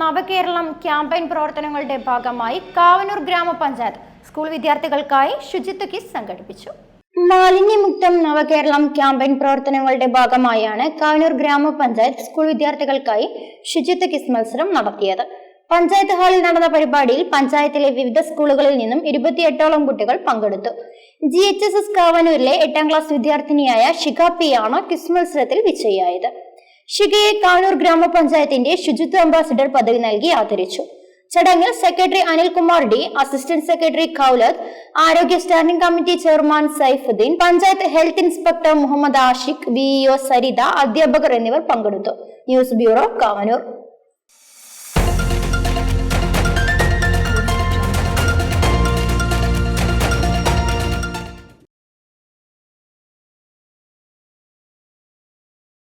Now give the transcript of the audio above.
നവകേരളം campaign പ്രവർത്തനങ്ങളുടെ ഭാഗമായി കാവനൂർ ഗ്രാമപഞ്ചായത്ത് സ്കൂൾ വിദ്യാർത്ഥികൾക്കായി ശുചിത്വ കിസ് സംഘടിപ്പിച്ചു മാലിന്യമുക്തം നവകേരളം ക്യാമ്പയിൻ പ്രവർത്തനങ്ങളുടെ ഭാഗമായാണ് കാവനൂർ ഗ്രാമപഞ്ചായത്ത് സ്കൂൾ വിദ്യാർത്ഥികൾക്കായി ശുചിത്വ കിസ് മത്സരം നടത്തിയത്. പഞ്ചായത്ത് ഹാളിൽ നടന്ന പരിപാടിയിൽ പഞ്ചായത്തിലെ വിവിധ സ്കൂളുകളിൽ നിന്നും ഇരുപത്തിയെട്ടോളം കുട്ടികൾ പങ്കെടുത്തു. ജി എച്ച് എസ് എസ് കാവനൂരിലെ എട്ടാം ക്ലാസ് വിദ്യാർത്ഥിനിയായ ഷിഖ പി ആണ് ക്വിസ് മത്സരത്തിൽ വിജയിയായത്. ഷികയെ കാനൂർ ഗ്രാമപഞ്ചായത്തിന്റെ ശുചിത്വ അംബാസിഡർ പദവി നൽകി ആദരിച്ചു. ചടങ്ങിൽ secretary Anilkumar D assistant secretary Koulath ആരോഗ്യ standing committee chairman Saifudheen panchayat health inspector Muhammad Ashiq VEO Saritha അധ്യാപകർ എന്നിവർ പങ്കെടുത്തു. News bureau Kavanoor.